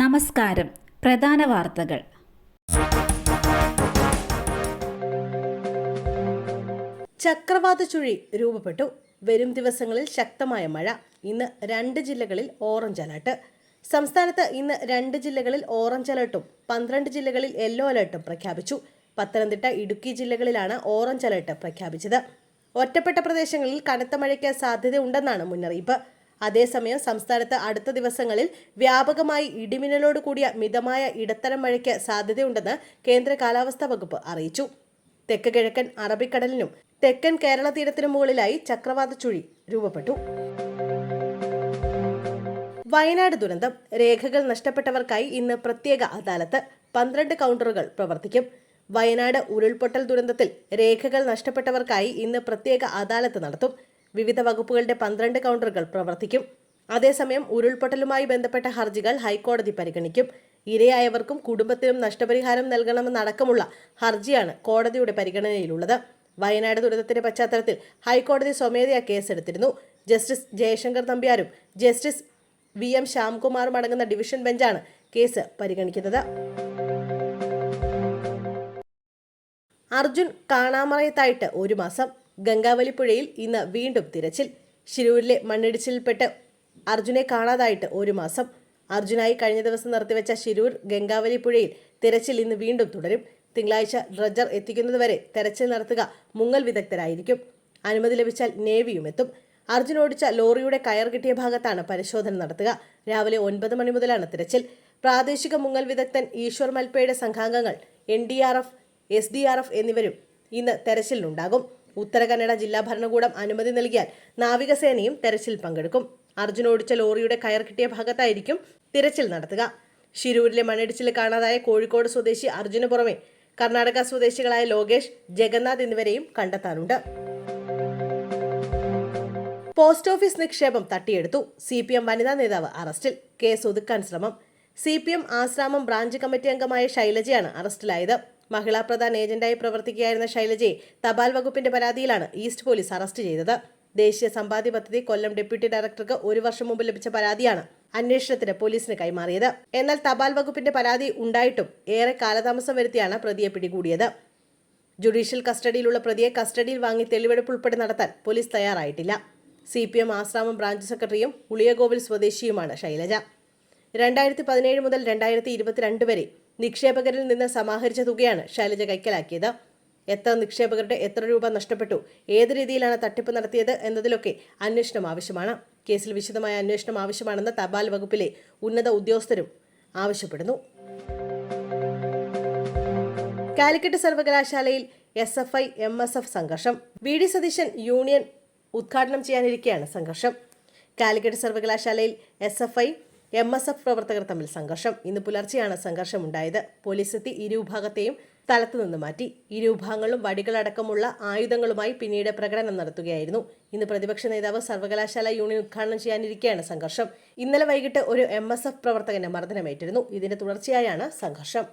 നമസ്കാരം. പ്രധാന വാർത്തകൾ. ചക്രവാത ചുഴി രൂപപ്പെട്ടു. വരും ദിവസങ്ങളിൽ ശക്തമായ മഴ. ഇന്ന് രണ്ട് ജില്ലകളിൽ ഓറഞ്ച് അലർട്ട്. സംസ്ഥാനത്ത് ഇന്ന് രണ്ട് ജില്ലകളിൽ ഓറഞ്ച് അലർട്ടും പന്ത്രണ്ട് ജില്ലകളിൽ യെല്ലോ അലർട്ടും പ്രഖ്യാപിച്ചു. പത്തനംതിട്ട ഇടുക്കി ജില്ലകളിലാണ് ഓറഞ്ച് അലർട്ട് പ്രഖ്യാപിച്ചത്. ഒറ്റപ്പെട്ട പ്രദേശങ്ങളിൽ കനത്ത മഴയ്ക്ക് സാധ്യതയുണ്ടെന്നാണ് മുന്നറിയിപ്പ്. അതേസമയം സംസ്ഥാനത്ത് അടുത്ത ദിവസങ്ങളിൽ വ്യാപകമായി ഇടിമിന്നലോട് കൂടിയ മിതമായ ഇടത്തരം മഴയ്ക്ക് സാധ്യതയുണ്ടെന്ന് കേന്ദ്ര കാലാവസ്ഥാ വകുപ്പ് അറിയിച്ചു. തെക്ക് കിഴക്കൻ അറബിക്കടലിനും തെക്കൻ കേരള തീരത്തിനു മുകളിലായി ചക്രവാത ചുഴി രൂപപ്പെട്ടു. വയനാട് ദുരന്തം. രേഖകൾ നഷ്ടപ്പെട്ടവർക്കായി ഇന്ന് പ്രത്യേക അദാലത്ത്. പന്ത്രണ്ട് കൗണ്ടറുകൾ പ്രവർത്തിക്കും. വയനാട് ഉരുൾപൊട്ടൽ ദുരന്തത്തിൽ രേഖകൾ നഷ്ടപ്പെട്ടവർക്കായി ഇന്ന് പ്രത്യേക അദാലത്ത് നടത്തും. വിവിധ വകുപ്പുകളുടെ പന്ത്രണ്ട് കൗണ്ടറുകൾ പ്രവർത്തിക്കും. അതേസമയം ഉരുൾപൊട്ടലുമായി ബന്ധപ്പെട്ട ഹർജികൾ ഹൈക്കോടതി പരിഗണിക്കും. ഇരയായവർക്കും കുടുംബത്തിനും നഷ്ടപരിഹാരം നൽകണമെന്നടക്കമുള്ള ഹർജിയാണ് കോടതിയുടെ പരിഗണനയിലുള്ളത്. വയനാട് ദുരന്തത്തിന്റെ പശ്ചാത്തലത്തിൽ ഹൈക്കോടതി സ്വമേധയാ കേസെടുത്തിരുന്നു. ജസ്റ്റിസ് ജയശങ്കർ നമ്പ്യാരും ജസ്റ്റിസ് വി എം ശ്യാംകുമാറും അടങ്ങുന്ന ഡിവിഷൻ ബെഞ്ചാണ് കേസ് പരിഗണിക്കുന്നത്. അർജുൻ കാണാമറയത്തായിട്ട് ഒരു മാസം. ഗംഗാവലി പുഴയിൽ ഇന്ന് വീണ്ടും തിരച്ചിൽ. ശിരൂരിലെ മണ്ണിടിച്ചിൽപ്പെട്ട് അർജുനെ കാണാതായിട്ട് ഒരു മാസം. അർജുനായി കഴിഞ്ഞ ദിവസം നിർത്തിവെച്ച ശിരൂർ ഗംഗാവലി പുഴയിൽ തിരച്ചിൽ ഇന്ന് വീണ്ടും തുടരും. തിങ്കളാഴ്ച ഡ്രജർ എത്തിക്കുന്നതുവരെ തെരച്ചിൽ നടത്തുക മുങ്ങൽ വിദഗ്ധരായിരിക്കും. അനുമതി ലഭിച്ചാൽ നേവിയും എത്തും. അർജുൻ ഓടിച്ച ലോറിയുടെ കയർ കിട്ടിയ ഭാഗത്താണ് പരിശോധന നടത്തുക. രാവിലെ ഒൻപത് മണി മുതലാണ് തിരച്ചിൽ. പ്രാദേശിക മുങ്ങൽ വിദഗ്ധൻ ഈശ്വർ മൽപ്പയുടെ സംഘാംഗങ്ങൾ N D R F S D R F എന്നിവരും ഇന്ന് തെരച്ചിലിനുണ്ടാകും. ഉത്തര കന്നഡ ജില്ലാ ഭരണകൂടം അനുമതി നൽകിയാൽ നാവികസേനയും തെരച്ചിൽ പങ്കെടുക്കും. അർജുൻ ഓടിച്ച ലോറിയുടെ കയർ കിട്ടിയ ഭാഗത്തായിരിക്കും തിരച്ചിൽ നടത്തുക. ഷിരൂരിലെ മണ്ണിടിച്ചിൽ കാണാതായ കോഴിക്കോട് സ്വദേശി അർജുന് പുറമെ കർണാടക സ്വദേശികളായ ലോകേഷ് ജഗന്നാഥ് എന്നിവരെയും കണ്ടെത്താനുണ്ട്. പോസ്റ്റ് ഓഫീസ് നിക്ഷേപം തട്ടിയെടുത്തു. സി പി എം വനിതാ നേതാവ് അറസ്റ്റിൽ. കേസ് ഒതുക്കാൻ ശ്രമം. C P M Asramam branch committee അംഗമായ ശൈലജയാണ് അറസ്റ്റിലായത്. മഹിളാ പ്രധാൻ ഏജന്റായി പ്രവർത്തിക്കുകയായിരുന്ന ശൈലജയെ തപാൽ വകുപ്പിന്റെ പരാതിയിലാണ് ഈസ്റ്റ് പോലീസ് അറസ്റ്റ് ചെയ്തത്. ദേശീയ സമ്പാദ്യ പദ്ധതി കൊല്ലം ഡെപ്യൂട്ടി ഡയറക്ടർക്ക് ഒരു വർഷം മുമ്പ് ലഭിച്ച പരാതിയാണ് അന്വേഷണത്തിന് പോലീസിന് കൈമാറിയത്. എന്നാൽ തപാൽ വകുപ്പിന്റെ പരാതി ഉണ്ടായിട്ടും ഏറെ കാലതാമസം വരുത്തിയാണ് പ്രതിയെ പിടികൂടിയത്. ജുഡീഷ്യൽ കസ്റ്റഡിയിലുള്ള പ്രതിയെ കസ്റ്റഡിയിൽ വാങ്ങി തെളിവെടുപ്പ് ഉൾപ്പെടെ നടത്താൻ പോലീസ് തയ്യാറായിട്ടില്ല. C P M Asramam branch സെക്രട്ടറിയും ഉളിയഗോവിൽ സ്വദേശിയുമാണ് ശൈലജ. രണ്ടായിരത്തി പതിനേഴ് മുതൽ രണ്ടായിരത്തി ഇരുപത്തിരണ്ട് വരെ നിക്ഷേപകരിൽ നിന്ന് സമാഹരിച്ച തുകയാണ് ശൈലജ കൈക്കലാക്കിയത്. എത്ര നിക്ഷേപകരുടെ എത്ര രൂപ നഷ്ടപ്പെട്ടു ഏത് രീതിയിലാണ് തട്ടിപ്പ് നടത്തിയത് എന്നതിലൊക്കെ അന്വേഷണം ആവശ്യമാണ്. കേസിൽ വിശദമായ അന്വേഷണം ആവശ്യമാണെന്ന് തപാൽ വകുപ്പിലെ ഉന്നത ഉദ്യോഗസ്ഥരും ആവശ്യപ്പെടുന്നു. കാലിക്കറ്റ് സർവകലാശാലയിൽ S F I M S F സംഘർഷം. വി ഡി സതീശൻ യൂണിയൻ ഉദ്ഘാടനം ചെയ്യാനിരിക്കെയാണ് സംഘർഷം. കാലിക്കറ്റ് സർവകലാശാലയിൽ S F I M S F പ്രവർത്തകർ തമ്മിൽ സംഘർഷം. ഇന്ന് പുലർച്ചെയാണ് സംഘർഷമുണ്ടായത്. പോലീസ് എത്തി ഇരുവിഭാഗത്തെയും സ്ഥലത്തു നിന്ന് മാറ്റി. ഇരുവിഭാഗങ്ങളും വടികളടക്കമുള്ള ആയുധങ്ങളുമായി പിന്നീട് പ്രകടനം നടത്തുകയായിരുന്നു. ഇന്ന് പ്രതിപക്ഷ നേതാവ് സർവകലാശാല യൂണിയൻ ഉദ്ഘാടനം ചെയ്യാനിരിക്കെയാണ് സംഘർഷം. ഇന്നലെ വൈകിട്ട് ഒരു എം എസ് എഫ് പ്രവർത്തകന് മർദ്ദനമേറ്റിരുന്നു. ഇതിന്റെ തുടർച്ചയായാണ് സംഘർഷം.